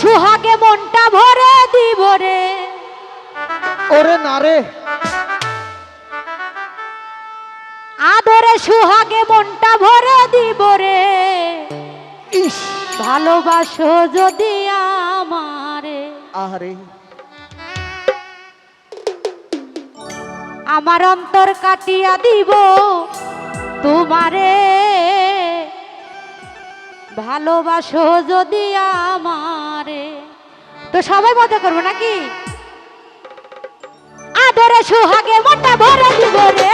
সুহাগে মনটা ভরে দিব রে। ওরে না রে। আদরে সুহাগে মনটা ভরে দিব রে। ইস। ভালোবাসো যদি আমারে। আরে আমার অন্তর কাটিয়া দিব তোমারে। ভালোবাসো যদি আমারে। তো সবাই মজা করব নাকি? আদরে সুহাগে মোটা ভরে দিব রে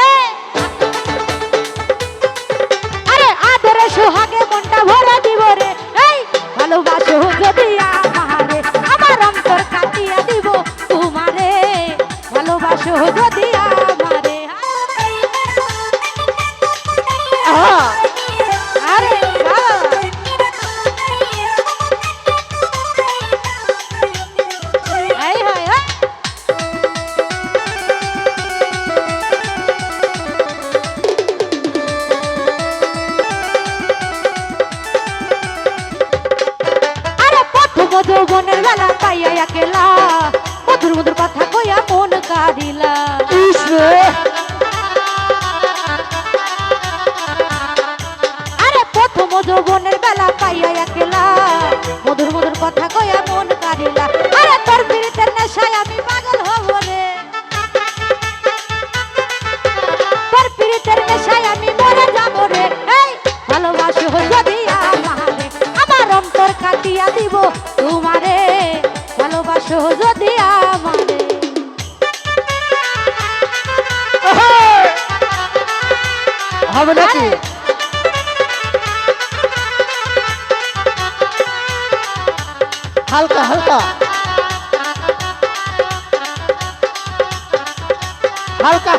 যৌবনের বেলা পাইয়া একেলা। মধুর মধুর কথা কইয়া মন কাঁদিলা আরে তোর বিরিতের নেশায় আমি পাগল হব রে। তোর বিরিতের নেশায় আমি মরে যাব রে। এই ভালোবাসো যদি আমারে আমার অন্তর কাটিয়া দিব তোমারে। ভালোবাসো যদি আমারে! হবে নাকি? আরে! হালকা হালকা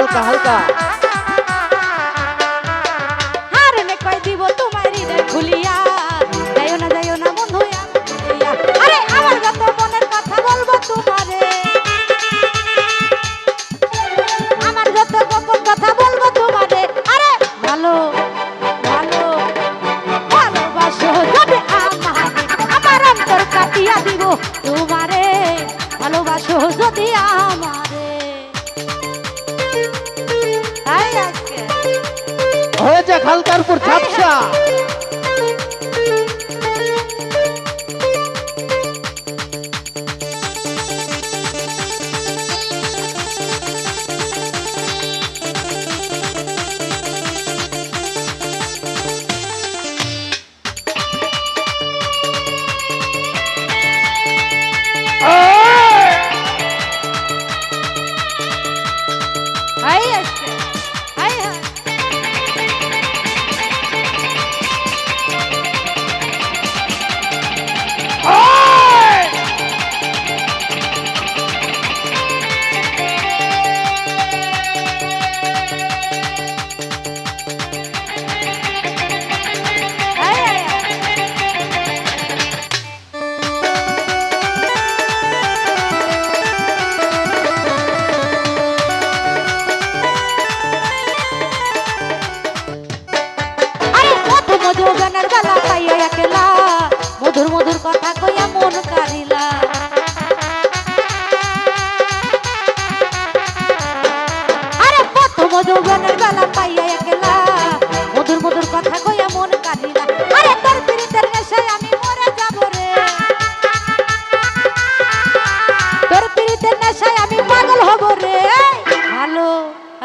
হালকা হালকা। হয়ে যাক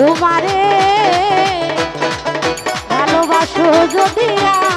তোমারে ভালোবাসো যদি আমার